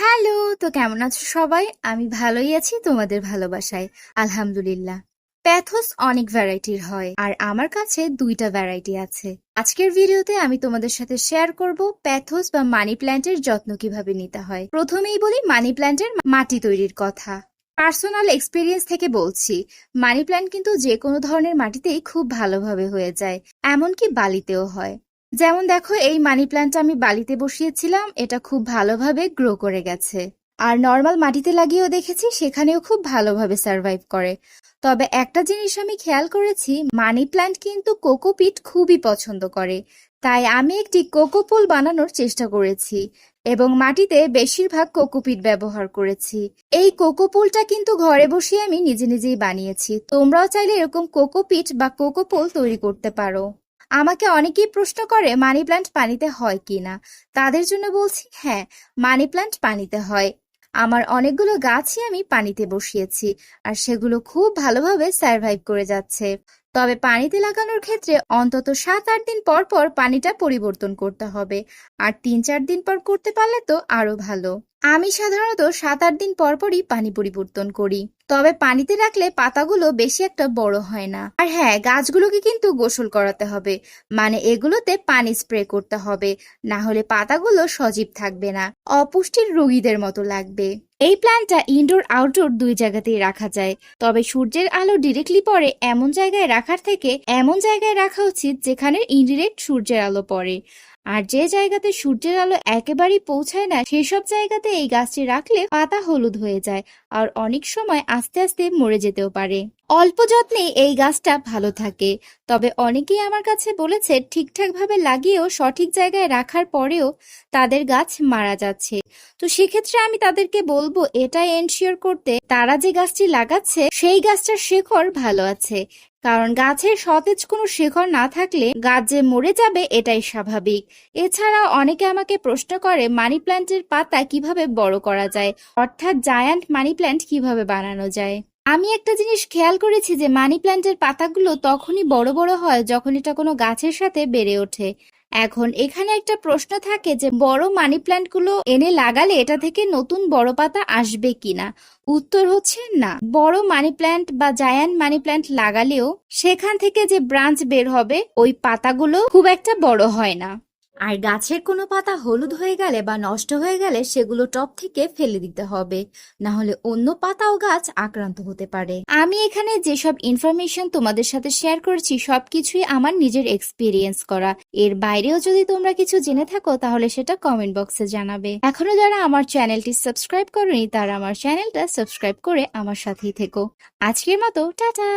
Hello, তো কেমন আছো সবাই? আমি ভালোই আছি তোমাদের ভালোবাসায়, আলহামদুলিল্লাহ। প্যাথোস অনেক ভ্যারাইটির হয়, আর আমার কাছে দুইটা ভ্যারাইটি আছে। আজকের ভিডিওতে আমি তোমাদের সাথে শেয়ার করব প্যাথোস বা মানি প্ল্যান্টের যত্ন কীভাবে নিতে হয়। প্রথমেই বলি মানি প্ল্যান্টের মাটি তৈরির কথা। পার্সোনাল এক্সপিরিয়েন্স থেকে বলছি, মানি প্ল্যান্ট কিন্তু যে কোনো ধরনের মাটিতেই খুব ভালোভাবে হয়ে যায়, এমনকি বালিতেও হয়। যেমন দেখো, এই মানি প্ল্যান্ট আমি বালিতে বসিয়েছিলাম, এটা খুব ভালোভাবে গ্রো করে গেছে। আর নর্মাল মাটিতে লাগিয়েও দেখেছি, সেখানেও খুব ভালোভাবে সার্ভাইভ করে। তবে একটা জিনিস আমি খেয়াল করেছি মানি প্ল্যান্ট কিন্তু কোকোপিট খুবই পছন্দ করে। তাই আমি একটি কোকোপুল বানানোর চেষ্টা করেছি এবং মাটিতে বেশিরভাগ কোকোপিট ব্যবহার করেছি। এই কোকোপুলটা কিন্তু ঘরে বসে আমি নিজে নিজেই বানিয়েছি। তোমরাও চাইলে এরকম কোকোপিট বা কোকোপুল তৈরি করতে পারো। আমাকে অনেকেই প্রশ্ন করে, মানি প্লান্ট পানিতে হয় কি না? তাদের জন্য বলছি হ্যাঁ মানি প্লান্ট পানিতে হয়। আমার অনেকগুলো গাছই আমি পানিতে বসিয়েছি, আর সেগুলো খুব ভালোভাবে সার্ভাইভ করে যাচ্ছে। তবে পানিতে লাগানোর ক্ষেত্রে অন্তত সাত, আট দিন পর পর পানিটা পরিবর্তন করতে হবে। আর তিন, চার দিন পর করতে পারলে তো আরও ভালো। আমি সাধারণত সাত, আট দিন পর পরই পানি পরিবর্তন করি। তবে পানিতে রাখলে পাতাগুলো বেশি একটা বড় হয় না। আর হ্যাঁ গাছগুলোকে কিন্তু গোসল করাতে হবে। মানে এগুলোতে পানি স্প্রে করতে হবে। না হলে পাতাগুলো সজীব থাকবে না। অপুষ্টির রোগীদের মতো লাগবে। এই প্ল্যান্টটা ইনডোর আউটডোর দুই জায়গাতেই রাখা যায়। তবে সূর্যের আলো ডিরেক্টলি পড়ে এমন জায়গায় রাখার থেকে এমন জায়গায় রাখা উচিত যেখানে ইনডিরেক্ট সূর্যের আলো পড়ে। আর যে জায়গাতে সূর্যের আলো একেবারেই পৌঁছায় না, সেসব জায়গাতে এই গাছটি রাখলে পাতা হলুদ হয়ে যায় আর অনেক সময় আস্তে আস্তে মরে যেতেও পারে। অল্প যত্নে এই গাছটা ভালো থাকে। তবে অনেকেই আমার কাছে বলেছে ঠিকঠাক ভাবে লাগিয়েও সঠিক জায়গায় রাখার পরেও তাদের গাছ মারা যাচ্ছে। তো সেক্ষেত্রে আমি তাদেরকে বলব এটা এনশিওর করতে তারা যে গাছটি লাগাচ্ছে, সেই গাছটার শেকড় ভালো আছে। কারণ গাছের সতেজ কোনো শেখর না থাকলে গাছ যে মরে যাবে এটাই স্বাভাবিক। এছাড়া অনেকে আমাকে প্রশ্ন করে, মানি প্ল্যান্টের পাতা কীভাবে বড় করা যায়? অর্থাৎ জায়ান্ট মানি প্ল্যান্ট কীভাবে বানানো যায়? আমি একটা জিনিস খেয়াল করেছি যে মানি প্ল্যান্টের পাতাগুলো তখনই বড় বড় হয় যখন এটা কোনো গাছের সাথে বেড়ে ওঠে। এখন এখানে একটা প্রশ্ন থাকে যে, বড় মানি প্ল্যান্টগুলো এনে লাগালে এটা থেকে নতুন বড় পাতা আসবে কিনা? উত্তর হচ্ছে না। বড় মানি প্ল্যান্ট বা জায়ান্ট মানি প্ল্যান্ট লাগালেও সেখান থেকে যে ব্রাঞ্চ বের হবে, ওই পাতাগুলো খুব একটা বড় হয় না। আর গাছের কোনো পাতা হলুদ হয়ে গেলে বা নষ্ট হয়ে গেলে সেগুলো টপ থেকে ফেলে দিতে হবে। না হলে অন্য পাতা ও গাছ আক্রান্ত হতে পারে। আমি এখানে যেসব ইনফরমেশন তোমাদের সাথে শেয়ার করেছি, সবকিছুই আমার নিজের এক্সপিরিয়েন্স করা। এর বাইরেও যদি তোমরা কিছু জেনে থাকো, তাহলে সেটা কমেন্ট বক্সে জানাবে। এখনও যারা আমার চ্যানেলটি সাবস্ক্রাইব করেনি, তারা আমার চ্যানেলটা সাবস্ক্রাইব করে আমার সাথেই থেকো। আজকের মতো, টাটা!